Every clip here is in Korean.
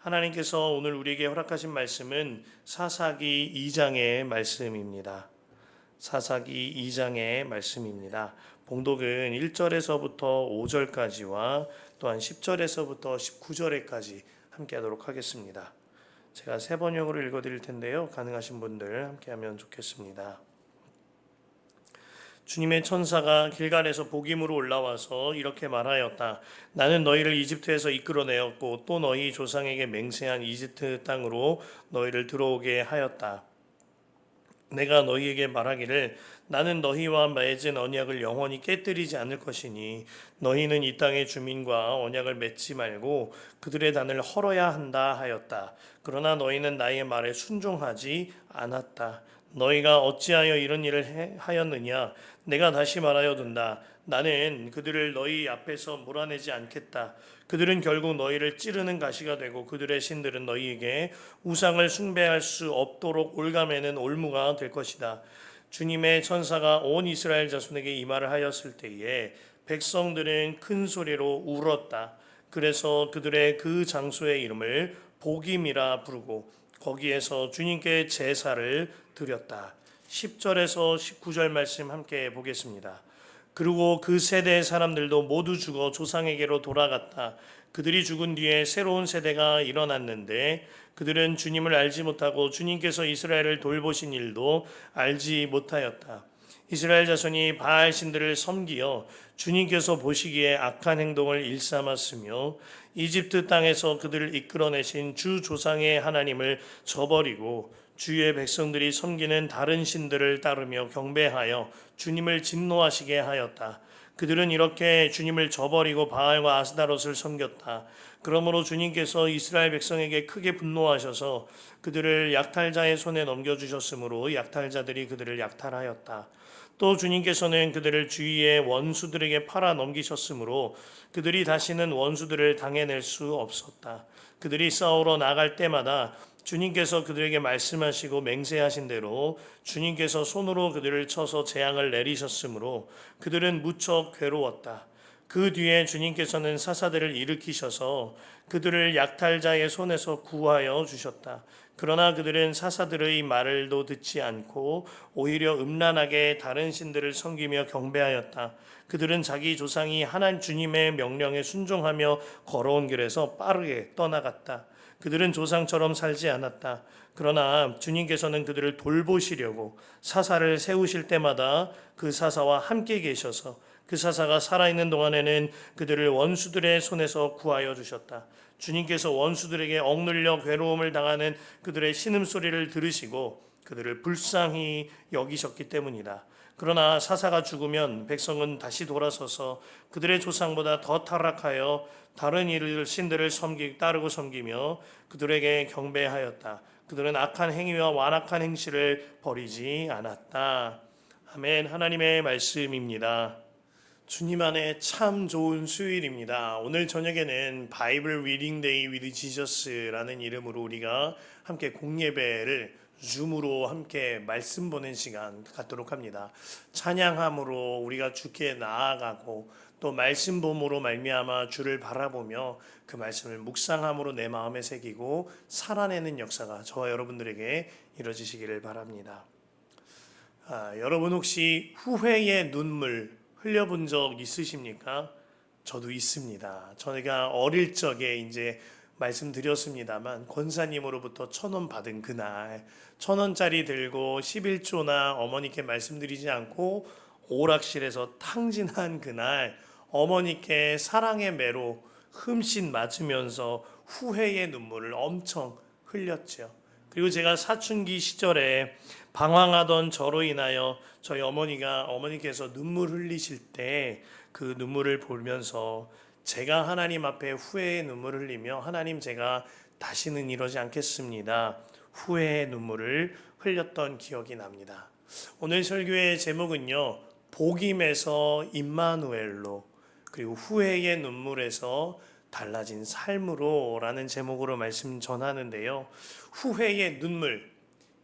하나님께서 오늘 우리에게 허락하신 말씀은 사사기 2장의 말씀입니다. 사사기 2장의 말씀입니다. 봉독은 1절에서부터 5절까지와 또한 10절에서부터 19절에까지 함께 하도록 하겠습니다. 제가 세 번역으로 읽어 드릴 텐데요. 가능하신 분들 함께 하면 좋겠습니다. 주님의 천사가 길갈에서 복임으로 올라와서 이렇게 말하였다. 나는 너희를 이집트에서 이끌어내었고 또 너희 조상에게 맹세한 이집트 땅으로 너희를 들어오게 하였다. 내가 너희에게 말하기를 나는 너희와 맺은 언약을 영원히 깨뜨리지 않을 것이니 너희는 이 땅의 주민과 언약을 맺지 말고 그들의 단을 헐어야 한다 하였다. 그러나 너희는 나의 말에 순종하지 않았다. 너희가 어찌하여 이런 일을 해- 하였느냐? 내가 다시 말하여 둔다. 나는 그들을 너희 앞에서 몰아내지 않겠다. 그들은 결국 너희를 찌르는 가시가 되고 그들의 신들은 너희에게 우상을 숭배할 수 없도록 올가매는 올무가 될 것이다. 주님의 천사가 온 이스라엘 자손에게 이 말을 하였을 때에 백성들은 큰 소리로 울었다. 그래서 그들의 그 장소의 이름을 복임이라 부르고 거기에서 주님께 제사를 드렸다. 10절에서 19절 말씀 함께 보겠습니다. 그리고 그 세대의 사람들도 모두 죽어 조상에게로 돌아갔다. 그들이 죽은 뒤에 새로운 세대가 일어났는데 그들은 주님을 알지 못하고 주님께서 이스라엘을 돌보신 일도 알지 못하였다. 이스라엘 자손이 바알 신들을 섬기어 주님께서 보시기에 악한 행동을 일삼았으며 이집트 땅에서 그들을 이끌어내신 주 조상의 하나님을 저버리고 주의 백성들이 섬기는 다른 신들을 따르며 경배하여 주님을 진노하시게 하였다. 그들은 이렇게 주님을 저버리고 바알과 아스다롯을 섬겼다. 그러므로 주님께서 이스라엘 백성에게 크게 분노하셔서 그들을 약탈자의 손에 넘겨주셨으므로 약탈자들이 그들을 약탈하였다. 또 주님께서는 그들을 주위의 원수들에게 팔아 넘기셨으므로 그들이 다시는 원수들을 당해낼 수 없었다. 그들이 싸우러 나갈 때마다 주님께서 그들에게 말씀하시고 맹세하신 대로 주님께서 손으로 그들을 쳐서 재앙을 내리셨으므로 그들은 무척 괴로웠다. 그 뒤에 주님께서는 사사들을 일으키셔서 그들을 약탈자의 손에서 구하여 주셨다. 그러나 그들은 사사들의 말을도 듣지 않고 오히려 음란하게 다른 신들을 섬기며 경배하였다. 그들은 자기 조상이 하나님 주님의 명령에 순종하며 걸어온 길에서 빠르게 떠나갔다. 그들은 조상처럼 살지 않았다. 그러나 주님께서는 그들을 돌보시려고 사사를 세우실 때마다 그 사사와 함께 계셔서 그 사사가 살아있는 동안에는 그들을 원수들의 손에서 구하여 주셨다. 주님께서 원수들에게 억눌려 괴로움을 당하는 그들의 신음소리를 들으시고 그들을 불쌍히 여기셨기 때문이다. 그러나 사사가 죽으면 백성은 다시 돌아서서 그들의 조상보다 더 타락하여 다른 이를 신들을 섬기 따르고 섬기며 그들에게 경배하였다. 그들은 악한 행위와 완악한 행실을 버리지 않았다. 아멘. 하나님의 말씀입니다. 주님 안에 참 좋은 수요일입니다. 오늘 저녁에는 바이블 리딩 데이 위드 지저스라는 이름으로 우리가 함께 공예배를 줌으로 함께 말씀 보는 시간 갖도록 합니다. 찬양함으로 우리가 주께 나아가고 또 말씀 봄으로 말미암아 주를 바라보며 그 말씀을 묵상함으로 내 마음에 새기고 살아내는 역사가 저와 여러분들에게 이루어지시기를 바랍니다. 아, 여러분 혹시 후회의 눈물 흘려본 적 있으십니까? 저도 있습니다. 저희가 어릴 적에 이제 말씀드렸습니다만 권사님으로부터 천 원 받은 그날 천 원짜리 들고 11조나 어머니께 말씀드리지 않고 오락실에서 탕진한 그날 어머니께 사랑의 매로 흠씬 맞으면서 후회의 눈물을 엄청 흘렸죠. 그리고 제가 사춘기 시절에 방황하던 저로 인하여 저희 어머니가 어머니께서 눈물 흘리실 때 그 눈물을 보면서 제가 하나님 앞에 후회의 눈물을 흘리며 하나님 제가 다시는 이러지 않겠습니다. 후회의 눈물을 흘렸던 기억이 납니다. 오늘 설교의 제목은요. 복임에서 임마누엘로 그리고 후회의 눈물에서 달라진 삶으로라는 제목으로 말씀 전하는데요. 후회의 눈물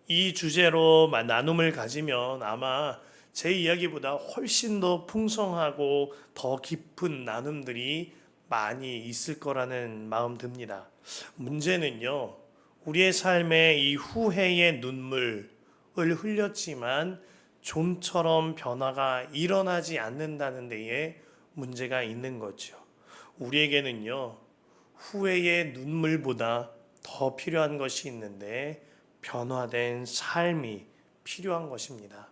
이 주제로 나눔을 가지면 아마 제 이야기보다 훨씬 더 풍성하고 더 깊은 나눔들이 많이 있을 거라는 마음 듭니다. 문제는요, 우리의 삶에 이 후회의 눈물을 흘렸지만 좀처럼 변화가 일어나지 않는다는 데에 문제가 있는 거죠. 우리에게는요, 후회의 눈물보다 더 필요한 것이 있는데 변화된 삶이 필요한 것입니다.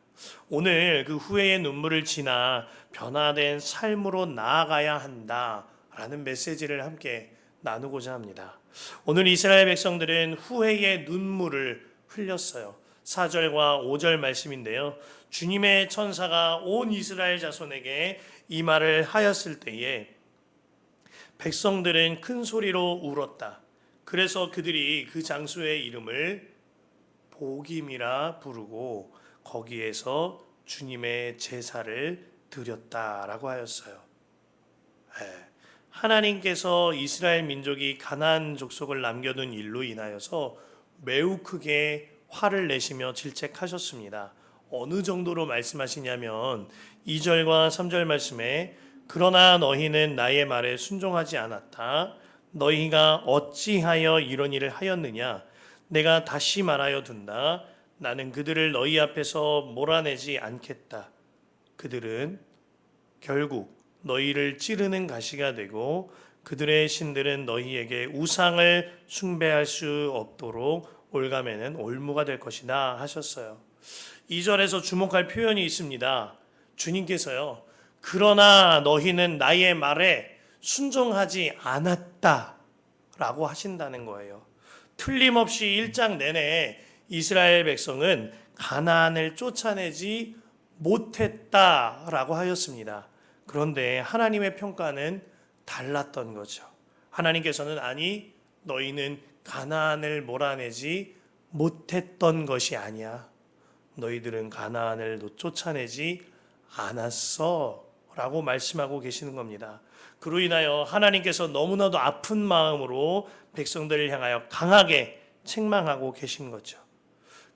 오늘 그 후회의 눈물을 지나 변화된 삶으로 나아가야 한다라는 메시지를 함께 나누고자 합니다. 오늘 이스라엘 백성들은 후회의 눈물을 흘렸어요. 4절과 5절 말씀인데요. 주님의 천사가 온 이스라엘 자손에게 이 말을 하였을 때에 백성들은 큰 소리로 울었다. 그래서 그들이 그 장소의 이름을 복임이라 부르고 거기에서 주님의 제사를 드렸다라고 하였어요. 예. 하나님께서 이스라엘 민족이 가나안 족속을 남겨둔 일로 인하여서 매우 크게 화를 내시며 질책하셨습니다. 어느 정도로 말씀하시냐면 2절과 3절 말씀에 그러나 너희는 나의 말에 순종하지 않았다. 너희가 어찌하여 이런 일을 하였느냐? 내가 다시 말하여 둔다. 나는 그들을 너희 앞에서 몰아내지 않겠다. 그들은 결국 너희를 찌르는 가시가 되고 그들의 신들은 너희에게 우상을 숭배할 수 없도록 올가매는 올무가 될 것이다 하셨어요. 2절에서 주목할 표현이 있습니다. 주님께서요. 그러나 너희는 나의 말에 순종하지 않았다. 라고 하신다는 거예요. 틀림없이 1장 내내 이스라엘 백성은 가나안을 쫓아내지 못했다라고 하였습니다. 그런데 하나님의 평가는 달랐던 거죠. 하나님께서는 아니 너희는 가나안을 몰아내지 못했던 것이 아니야. 너희들은 가나안을 쫓아내지 않았어라고 말씀하고 계시는 겁니다. 그로 인하여 하나님께서 너무나도 아픈 마음으로 백성들을 향하여 강하게 책망하고 계신 거죠.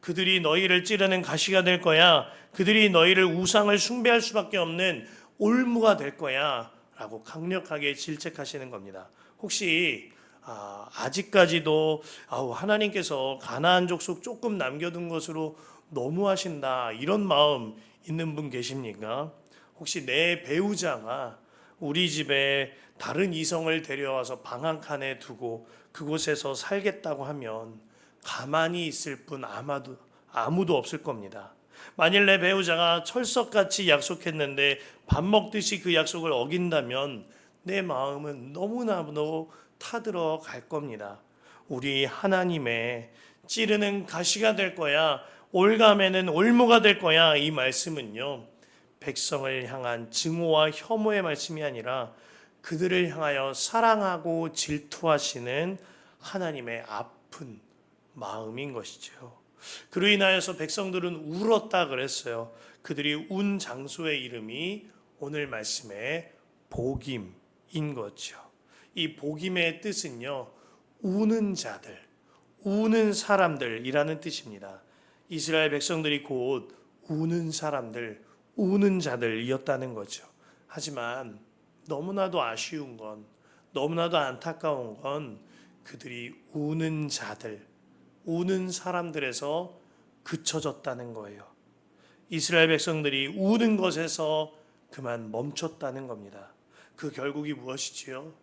그들이 너희를 찌르는 가시가 될 거야. 그들이 너희를 우상을 숭배할 수밖에 없는 올무가 될 거야. 라고 강력하게 질책하시는 겁니다. 혹시 아, 아직까지도 아우 하나님께서 가나안 족속 조금 남겨둔 것으로 너무하신다 이런 마음 있는 분 계십니까? 혹시 내 배우자가 우리 집에 다른 이성을 데려와서 방 한 칸에 두고 그곳에서 살겠다고 하면 가만히 있을 분 아마도 아무도 없을 겁니다. 만일 내 배우자가 철석같이 약속했는데 밥 먹듯이 그 약속을 어긴다면 내 마음은 너무나도 타들어 갈 겁니다. 우리 하나님의 찌르는 가시가 될 거야. 올가매는 올무가 될 거야. 이 말씀은요. 백성을 향한 증오와 혐오의 말씀이 아니라 그들을 향하여 사랑하고 질투하시는 하나님의 아픈 마음인 것이죠. 그로 인하여서 백성들은 울었다 그랬어요. 그들이 운 장소의 이름이 오늘 말씀에 복임인 거죠. 이 복임의 뜻은요. 우는 자들, 우는 사람들이라는 뜻입니다. 이스라엘 백성들이 곧 우는 사람들, 우는 자들이었다는 거죠. 하지만 너무나도 아쉬운 건, 너무나도 안타까운 건 그들이 우는 자들, 우는 사람들에서 그쳐졌다는 거예요. 이스라엘 백성들이 우는 것에서 그만 멈췄다는 겁니다. 그 결국이 무엇이지요?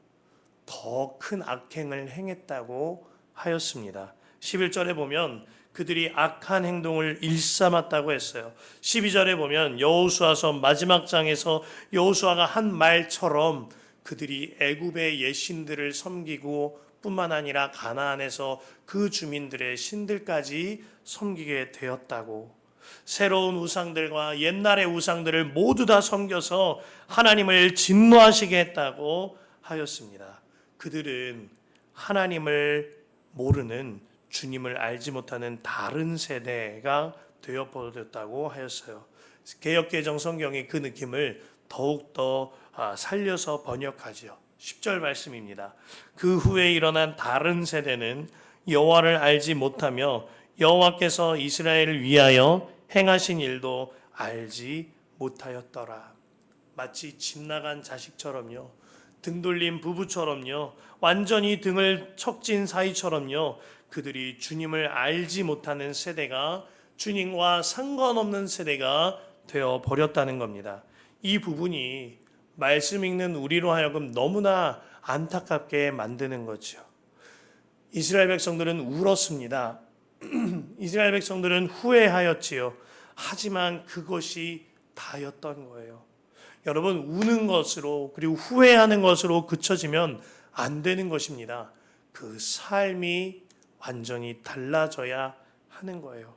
더 큰 악행을 행했다고 하였습니다. 11절에 보면 그들이 악한 행동을 일삼았다고 했어요. 12절에 보면 여호수아서 마지막 장에서 여호수아가 한 말처럼 그들이 애굽의 예신들을 섬기고 뿐만 아니라 가나안에서 그 주민들의 신들까지 섬기게 되었다고 새로운 우상들과 옛날의 우상들을 모두 다 섬겨서 하나님을 진노하시게 했다고 하였습니다. 그들은 하나님을 모르는 주님을 알지 못하는 다른 세대가 되어 버렸다고 하였어요. 개혁개정 성경이 그 느낌을 더욱더 아, 살려서 번역하죠. 10절 말씀입니다. 그 후에 일어난 다른 세대는 여호와를 알지 못하며 여호와께서 이스라엘을 위하여 행하신 일도 알지 못하였더라. 마치 집 나간 자식처럼요. 등 돌린 부부처럼요. 완전히 등을 척진 사이처럼요. 그들이 주님을 알지 못하는 세대가 주님과 상관없는 세대가 되어 버렸다는 겁니다. 이 부분이 말씀 읽는 우리로 하여금 너무나 안타깝게 만드는 거죠. 이스라엘 백성들은 울었습니다. 이스라엘 백성들은 후회하였지요. 하지만 그것이 다였던 거예요. 여러분 우는 것으로 그리고 후회하는 것으로 그쳐지면 안 되는 것입니다. 그 삶이 완전히 달라져야 하는 거예요.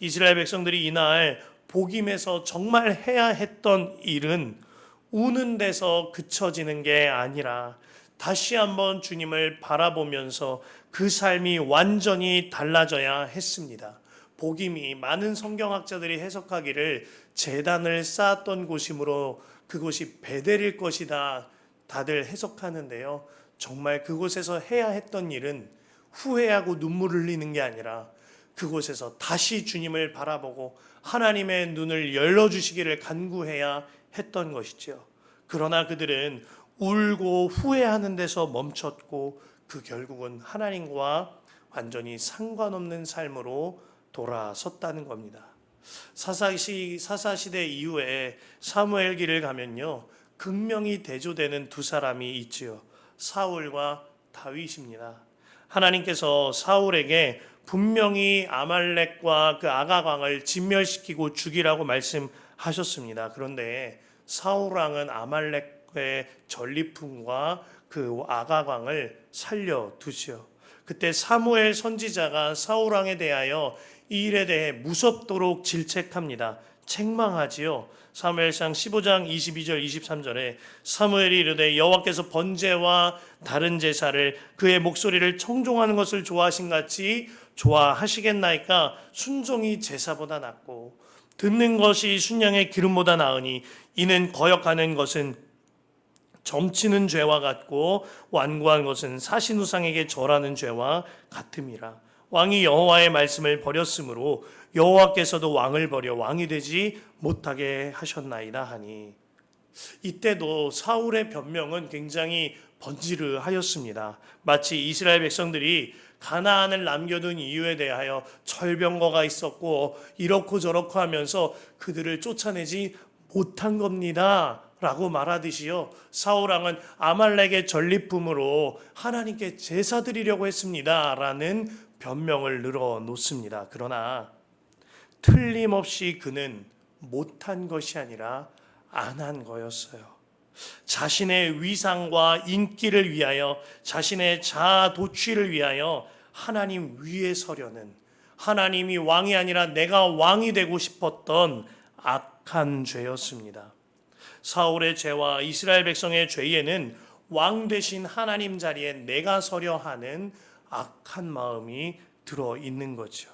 이스라엘 백성들이 이날 복임에서 정말 해야 했던 일은 우는 데서 그쳐지는 게 아니라 다시 한번 주님을 바라보면서 그 삶이 완전히 달라져야 했습니다. 복임이 많은 성경학자들이 해석하기를 재단을 쌓았던 곳이므로 그곳이 베델일 것이다. 다들 해석하는데요. 정말 그곳에서 해야 했던 일은 후회하고 눈물을 흘리는 게 아니라 그곳에서 다시 주님을 바라보고 하나님의 눈을 열어주시기를 간구해야 했던 것이죠. 그러나 그들은 울고 후회하는 데서 멈췄고 그 결국은 하나님과 완전히 상관없는 삶으로 돌아섰다는 겁니다. 사사시 사사시대 이후에 사무엘기를 가면요 극명히 대조되는 두 사람이 있지요 사울과 다윗입니다. 하나님께서 사울에게 분명히 아말렉과 그 아가광을 진멸시키고 죽이라고 말씀하셨습니다. 그런데 사울 왕은 아말렉의 전리품과 그 아가광을 살려 두시오. 그때 사무엘 선지자가 사울 왕에 대하여 이 일에 대해 무섭도록 질책합니다. 책망하지요. 사무엘상 15장 22절 23절에 사무엘이 이르되 여호와께서 번제와 다른 제사를 그의 목소리를 청종하는 것을 좋아하신 같이 좋아하시겠나이까 순종이 제사보다 낫고 듣는 것이 순양의 기름보다 나으니 이는 거역하는 것은 점치는 죄와 같고 완고한 것은 사신우상에게 절하는 죄와 같음이라 왕이 여호와의 말씀을 버렸으므로 여호와께서도 왕을 버려 왕이 되지 못하게 하셨나이다 하니 이때도 사울의 변명은 굉장히 번지르하였습니다. 마치 이스라엘 백성들이 가나안을 남겨둔 이유에 대하여 철병거가 있었고 이렇고 저렇고 하면서 그들을 쫓아내지 못한 겁니다. 라고 말하듯이요. 사울 왕은 아말렉의 전리품으로 하나님께 제사 드리려고 했습니다. 라는 변명을 늘어 놓습니다. 그러나 틀림없이 그는 못한 것이 아니라 안 한 거였어요. 자신의 위상과 인기를 위하여 자신의 자아 도취를 위하여 하나님 위에 서려는 하나님이 왕이 아니라 내가 왕이 되고 싶었던 악한 죄였습니다. 사울의 죄와 이스라엘 백성의 죄에는 왕 대신 하나님 자리에 내가 서려 하는 악한 마음이 들어 있는 거죠.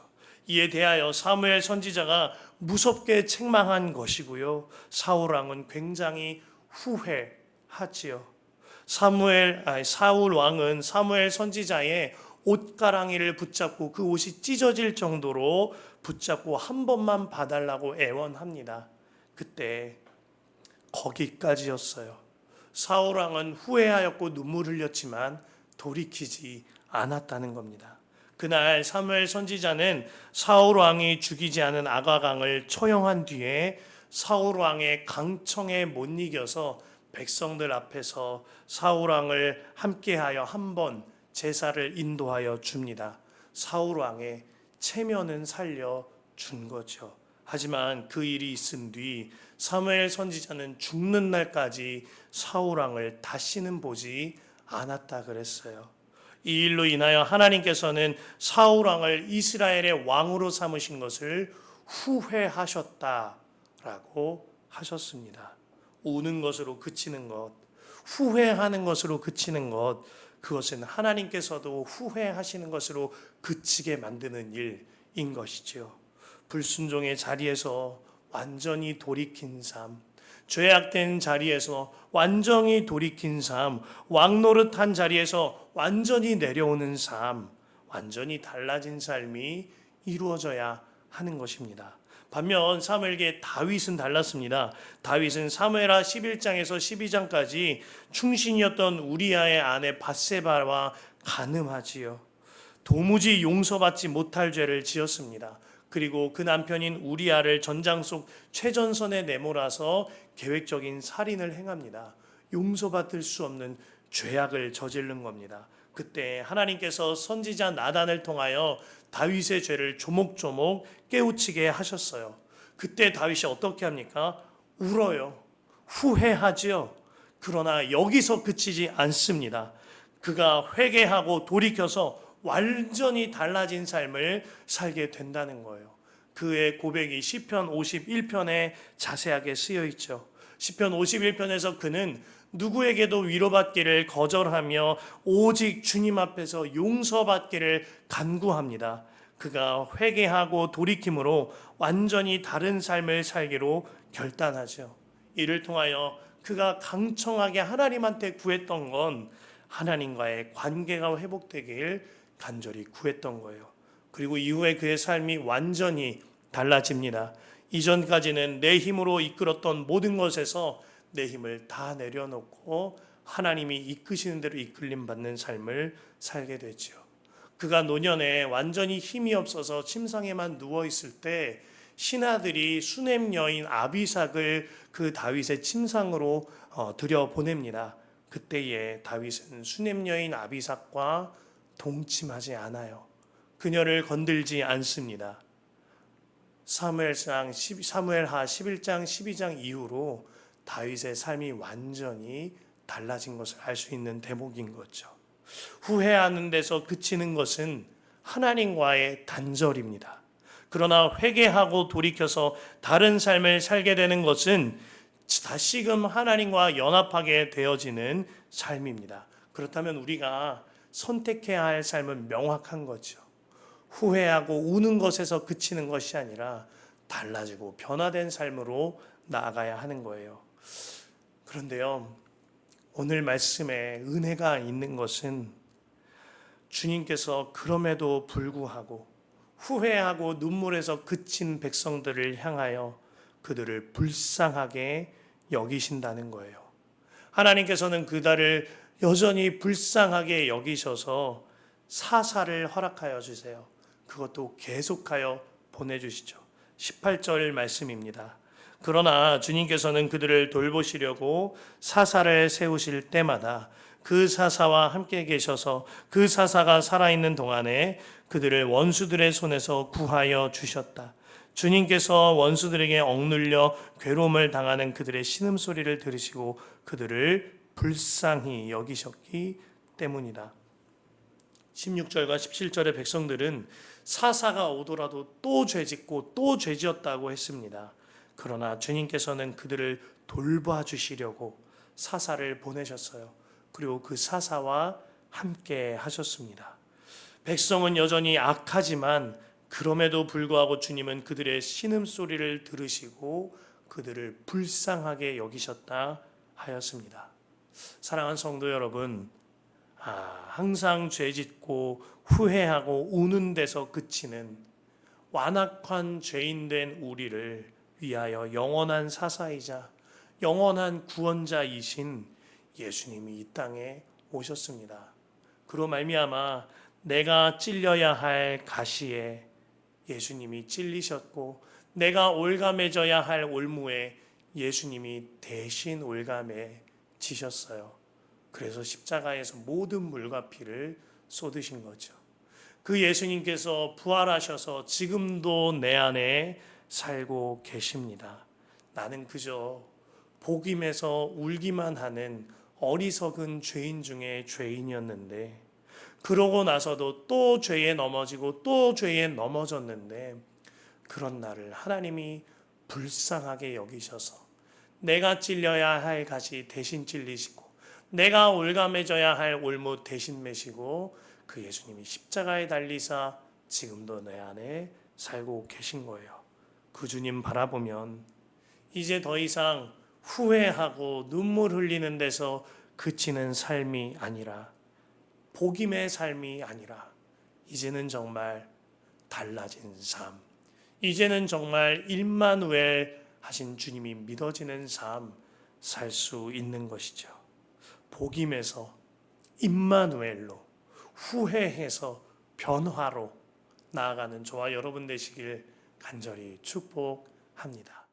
이에 대하여 사무엘 선지자가 무섭게 책망한 것이고요. 사울 왕은 굉장히 후회하지요. 사무엘 아니, 사울 왕은 사무엘 선지자의 옷가랑이를 붙잡고 그 옷이 찢어질 정도로 붙잡고 한 번만 봐달라고 애원합니다. 그때 거기까지였어요. 사울 왕은 후회하였고 눈물 흘렸지만 돌이키지 않았다는 겁니다. 그날 사무엘 선지자는 사울 왕이 죽이지 않은 아가강을 처형한 뒤에 사울 왕의 강청에 못 이겨서 백성들 앞에서 사울 왕을 함께하여 한 번 제사를 인도하여 줍니다. 사울 왕의 체면은 살려 준 거죠. 하지만 그 일이 있은 뒤 사무엘 선지자는 죽는 날까지 사울 왕을 다시는 보지 않았다 그랬어요. 이 일로 인하여 하나님께서는 사울 왕을 이스라엘의 왕으로 삼으신 것을 후회하셨다라고 하셨습니다. 우는 것으로 그치는 것, 후회하는 것으로 그치는 것, 그것은 하나님께서도 후회하시는 것으로 그치게 만드는 일인 것이지요. 불순종의 자리에서 완전히 돌이킨 삶, 죄악된 자리에서 완전히 돌이킨 삶, 왕노릇한 자리에서 완전히 내려오는 삶, 완전히 달라진 삶이 이루어져야 하는 것입니다. 반면 사무엘에게 다윗은 달랐습니다. 다윗은 사무엘하 11장에서 12장까지 충신이었던 우리아의 아내 바세바와 간음하지요. 도무지 용서받지 못할 죄를 지었습니다. 그리고 그 남편인 우리아를 전장 속 최전선에 내몰아서 계획적인 살인을 행합니다. 용서받을 수 없는 죄악을 저지른 겁니다. 그때 하나님께서 선지자 나단을 통하여 다윗의 죄를 조목조목 깨우치게 하셨어요. 그때 다윗이 어떻게 합니까? 울어요. 후회하지요. 그러나 여기서 그치지 않습니다. 그가 회개하고 돌이켜서 완전히 달라진 삶을 살게 된다는 거예요. 그의 고백이 시편 51편에 자세하게 쓰여 있죠. 시편 51편에서 그는 누구에게도 위로받기를 거절하며 오직 주님 앞에서 용서받기를 간구합니다. 그가 회개하고 돌이킴으로 완전히 다른 삶을 살기로 결단하죠. 이를 통하여 그가 강청하게 하나님한테 구했던 건 하나님과의 관계가 회복되길 간절히 구했던 거예요. 그리고 이후에 그의 삶이 완전히 달라집니다. 이전까지는 내 힘으로 이끌었던 모든 것에서 내 힘을 다 내려놓고 하나님이 이끄시는 대로 이끌림 받는 삶을 살게 되죠. 그가 노년에 완전히 힘이 없어서 침상에만 누워 있을 때 신하들이 수냄 여인 아비삭을 그 다윗의 침상으로 어, 들여 보냅니다. 그때에 다윗은 수냄 여인 아비삭과 동침하지 않아요. 그녀를 건들지 않습니다. 사무엘상 10, 사무엘하 11장 12장 이후로 다윗의 삶이 완전히 달라진 것을 알 수 있는 대목인 거죠. 후회하는 데서 그치는 것은 하나님과의 단절입니다. 그러나 회개하고 돌이켜서 다른 삶을 살게 되는 것은 다시금 하나님과 연합하게 되어지는 삶입니다. 그렇다면 우리가 선택해야 할 삶은 명확한 거죠. 후회하고 우는 것에서 그치는 것이 아니라 달라지고 변화된 삶으로 나아가야 하는 거예요. 그런데요, 오늘 말씀에 은혜가 있는 것은 주님께서 그럼에도 불구하고 후회하고 눈물에서 그친 백성들을 향하여 그들을 불쌍하게 여기신다는 거예요. 하나님께서는 그들을 여전히 불쌍하게 여기셔서 사사를 허락하여 주세요. 그것도 계속하여 보내주시죠. 18절 말씀입니다. 그러나 주님께서는 그들을 돌보시려고 사사를 세우실 때마다 그 사사와 함께 계셔서 그 사사가 살아있는 동안에 그들을 원수들의 손에서 구하여 주셨다. 주님께서 원수들에게 억눌려 괴로움을 당하는 그들의 신음소리를 들으시고 그들을 불쌍히 여기셨기 때문이다. 16절과 17절의 백성들은 사사가 오더라도 또 죄짓고 또 죄지었다고 했습니다. 그러나 주님께서는 그들을 돌봐 주시려고 사사를 보내셨어요. 그리고 그 사사와 함께 하셨습니다. 백성은 여전히 악하지만 그럼에도 불구하고 주님은 그들의 신음소리를 들으시고 그들을 불쌍하게 여기셨다 하였습니다. 사랑하는 성도 여러분, 아, 항상 죄 짓고 후회하고 우는 데서 그치는 완악한 죄인 된 우리를 위하여 영원한 사사이자 영원한 구원자이신 예수님이 이 땅에 오셨습니다. 그로 말미암아 내가 찔려야 할 가시에 예수님이 찔리셨고 내가 올가매져야 할 올무에 예수님이 대신 올가매 지셨어요. 그래서 십자가에서 모든 물과 피를 쏟으신 거죠. 그 예수님께서 부활하셔서 지금도 내 안에 살고 계십니다. 나는 그저 복임에서 울기만 하는 어리석은 죄인 중에 죄인이었는데 그러고 나서도 또 죄에 넘어지고 또 죄에 넘어졌는데 그런 나를 하나님이 불쌍하게 여기셔서 내가 찔려야 할 가시 대신 찔리시고 내가 올가매져야 할 올무 대신 매시고 그 예수님이 십자가에 달리사 지금도 내 안에 살고 계신 거예요. 그 주님 바라보면 이제 더 이상 후회하고 눈물 흘리는 데서 그치는 삶이 아니라 복임의 삶이 아니라 이제는 정말 달라진 삶, 이제는 정말 일만우엘 하신 주님이 믿어지는 삶 살 수 있는 것이죠. 복임에서 임마누엘로 후회해서 변화로 나아가는 저와 여러분 되시길 간절히 축복합니다.